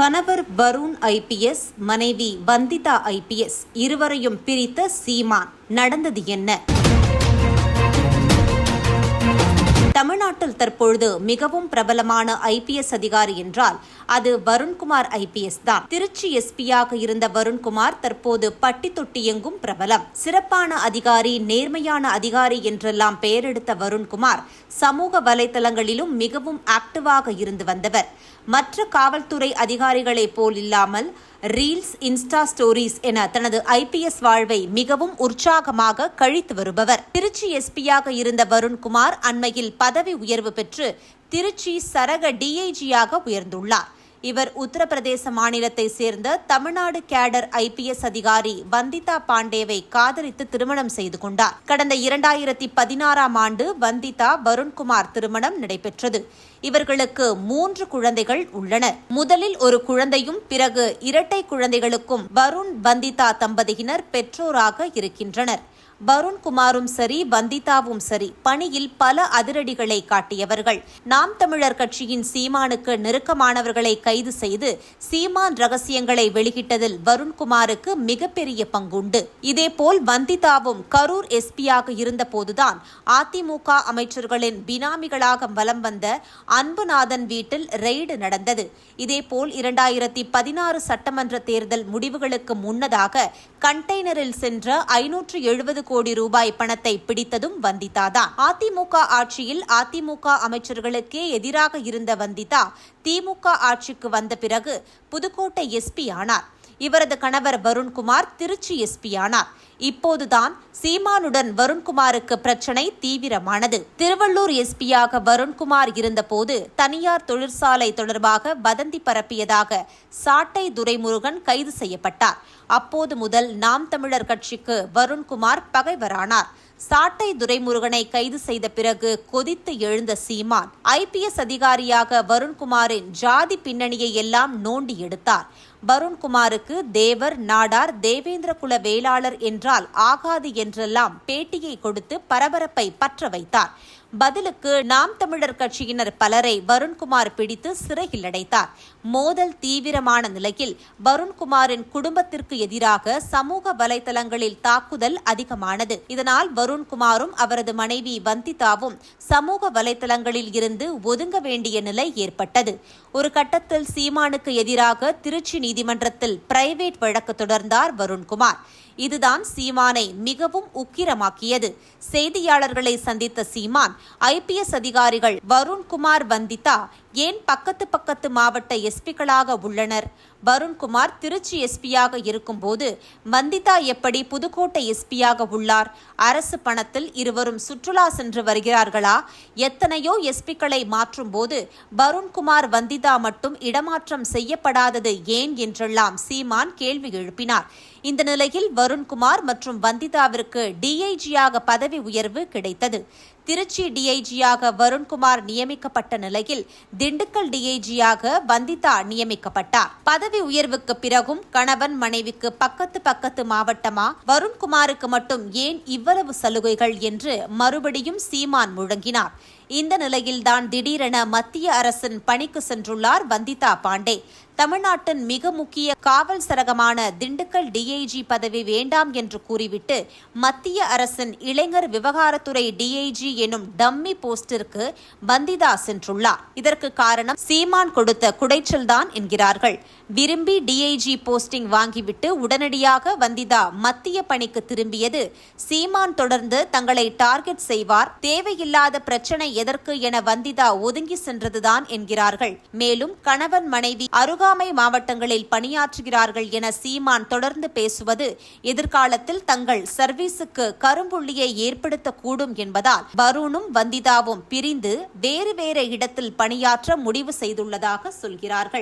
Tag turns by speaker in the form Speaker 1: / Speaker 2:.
Speaker 1: கணவர் வருண் ஐபிஎஸ் மனைவி வந்திதா ஐபிஎஸ் இருவரையும் பிரித்த சீமான். நடந்தது என்ன? தற்பொழுது மிகவும் பிரபலமான ஐபிஎஸ் அதிகாரி என்றால் அது வருண்குமார் ஐபிஎஸ் தான். திருச்சி எஸ்பியாக இருந்த வருண்குமார் தற்போது பட்டி தொட்டி எங்கும் பிரபலம். சிறப்பான அதிகாரி நேர்மையான அதிகாரி என்றெல்லாம் பெயரெடுத்த வருண்குமார் சமூக வலைதளங்களிலும் மிகவும் ஆக்டிவாக இருந்து வந்தவர். மற்ற காவல்துறை அதிகாரிகளைப் போல் இல்லாமல் ரீல்ஸ் இன்ஸ்டா ஸ்டோரிஸ் என தனது ஐபிஎஸ் வாழ்வை மிகவும் உற்சாகமாக கழித்து வருபவர். திருச்சி எஸ்பியாக இருந்த வருண்குமார் அண்மையில் பதவி உயர்வு பெற்று திருச்சி சரக டிஐஜியாக உயர்ந்துள்ளார். இவர் உத்தரப்பிரதேச மாநிலத்தை சேர்ந்த தமிழ்நாடு கேடர் ஐபிஎஸ் அதிகாரி வந்திதா பாண்டேவை காதலித்து திருமணம் செய்து கொண்டார். கடந்த இரண்டாயிரத்தி பதினாறாம் ஆண்டு வந்திதா வருண்குமார் திருமணம் நடைபெற்றது. இவர்களுக்கு மூன்று குழந்தைகள் உள்ளனர் முதலில் ஒரு குழந்தையும் பிறகு இரட்டை குழந்தைகளுக்கும் வருண் வந்திதா தம்பதியினர் பெற்றோராக இருக்கின்றனர். வருண்குமாரும் சரி வந்திதாவும் சரி பணியில் பல அதிரடிகளை காட்டியவர்கள். நாம் தமிழர் கட்சியின் சீமானுக்கு நெருக்கமானவர்களை கைது செய்து சீமான் ரகசியங்களை வெளியிட்டதில் வருண்குமாருக்கு மிகப்பெரிய பங்குண்டு. இதேபோல் வந்திதாவும் கரூர் எஸ்பியாக இருந்தபோதுதான் அதிமுக அமைச்சர்களின் பினாமிகளாக வலம் வந்த அன்புநாதன் வீட்டில் ரெய்டு நடந்தது. இதேபோல் இரண்டாயிரத்தி பதினாறு சட்டமன்ற தேர்தல் முடிவுகளுக்கு முன்னதாக கண்டெய்னரில் சென்ற ஐநூற்று எழுபது கோடி ரூபாய் பணத்தை பிடித்ததும் வந்திதாதான் அதிமுக ஆட்சியில் அதிமுக அமைச்சர்களுக்கே எதிராக இருந்த வந்திதா திமுக ஆட்சிக்கு வந்த பிறகு புதுக்கோட்டை எஸ்பி ஆனார். இவரது கணவர் வருண்குமார் திருச்சி எஸ்பியானார். இப்போதுதான் சீமானுடன் வருண்குமாருக்கு பிரச்சனை தீவிரமானது. திருவள்ளூர் எஸ்பியாக வருண்குமார் இருந்தபோது தனியார் தொழிற்சாலை தொடர்பாக வதந்தி பரப்பியதாக சாட்டை துரைமுருகன் கைது செய்யப்பட்டார். அப்போது முதல் நாம் தமிழர் கட்சிக்கு வருண்குமார் பகைவரானார். சாட்டை துரைமுருகனை கைது செய்த பிறகு கொதித்து எழுந்த சீமான் ஐபிஎஸ் அதிகாரியாக வருண்குமாரின் ஜாதி பின்னணியை எல்லாம் நோண்டி எடுத்தார். வருண்குமாருக்கு தேவர் நாடார் தேவேந்திர குல வேளாளர் என்றால் ஆகாது என்றெல்லாம் பேட்டியை கொடுத்து பரபரப்பை பற்ற வைத்தார். பதிலுக்கு நாம் தமிழர் கட்சியினர் பலரை வருண்குமார் பிடித்து சிறையில் அடைத்தார். மோதல் தீவிரமான நிலையில் வருண்குமாரின் குடும்பத்திற்கு எதிராக சமூக வலைதளங்களில் தாக்குதல் அதிகமானது. இதனால் அருண்குமாரும் அவரது மனைவி வந்திதாவும் சமூக வலைதளங்களில் இருந்து ஒதுங்க வேண்டிய நிலை ஏற்பட்டது. ஒரு கட்டத்தில் சீமானுக்கு எதிராக திருச்சி நீதிமன்றத்தில் பிரைவேட் வழக்கு தொடர்ந்தார் வருண்குமார். இதுதான் சீமானை மிகவும் உக்கிரமாக்கியது. செய்தியாளர்களை சந்தித்த சீமான் ஐபிஎஸ் அதிகாரிகள் வருண்குமார் வந்திதா ஏன் பக்கத்து பக்கத்து மாவட்ட எஸ்பிக்களாக உள்ளனர்? வருண்குமார் திருச்சி எஸ்பியாக இருக்கும்போது வந்திதா எப்படி புதுக்கோட்டை எஸ்பியாக உள்ளார்? அரசு பணத்தில் இருவரும் சுற்றுலா சென்று வருகிறார்களா? எத்தனையோ எஸ்பிக்களை மாற்றும் போது வருண்குமார் வந்திதா மட்டும் இடமாற்றம் செய்யப்படாதது ஏன் என்றெல்லாம் சீமான் கேள்வி எழுப்பினார். இந்த நிலையில் வருண்குமார் மற்றும் வந்திதாவிற்கு டிஐஜியாக பதவி உயர்வு கிடைத்தது. திருச்சி டிஐஜியாக வருண்குமார் நியமிக்கப்பட்ட நிலையில் திண்டுக்கல் டிஐஜியாக வந்திதா நியமிக்கப்பட்டார். பதவி உயர்வுக்கு பிறகும் கணவன் மனைவிக்கு பக்கத்து பக்கத்து மாவட்டமா வருண்குமாருக்கு மட்டும் ஏன் இவ்வளவு சலுகைகள் என்று மறுபடியும் சீமான் முழங்கினார். இந்த நிலையில்தான் திடீரென மத்திய அரசின் பணிக்கு சென்றுள்ளார் வந்திதா பாண்டே. தமிழ்நாட்டின் மிக முக்கிய காவல் சரகமான திண்டுக்கல் டிஐஜி பதவி வேண்டாம் என்று கூறிவிட்டு மத்திய அரசின் இளைஞர் விவகாரத்துறை டிஐஜி எனும் டம்மி போஸ்டிற்கு வந்திதா சென்றுள்ளார். இதற்கு காரணம் சீமான் கொடுத்த குடைச்சல்தான் என்கிறார்கள். விரும்பி டிஐஜி போஸ்டிங் வாங்கிவிட்டு உடனடியாக வந்திதா மத்திய பணிக்கு திரும்பியது சீமான் தொடர்ந்து தங்களை டார்கெட் செய்வார். தேவையில்லாத பிரச்சனை எதற்கு என வந்திதா ஒதுங்கி சென்றதுதான் என்கிறார்கள். மேலும் கணவன் மனைவி அருகாமை மாவட்டங்களில் பணியாற்றுகிறார்கள் என சீமான் தொடர்ந்து பேசுவது எதிர்காலத்தில் தங்கள் சர்வீஸுக்கு கரும்புள்ளியை ஏற்படுத்தக்கூடும் என்பதால் வருணும் வந்திதாவும் பிரிந்து வேறு வேறு இடத்தில் பணியாற்ற முடிவு செய்துள்ளதாக சொல்கிறார்கள்.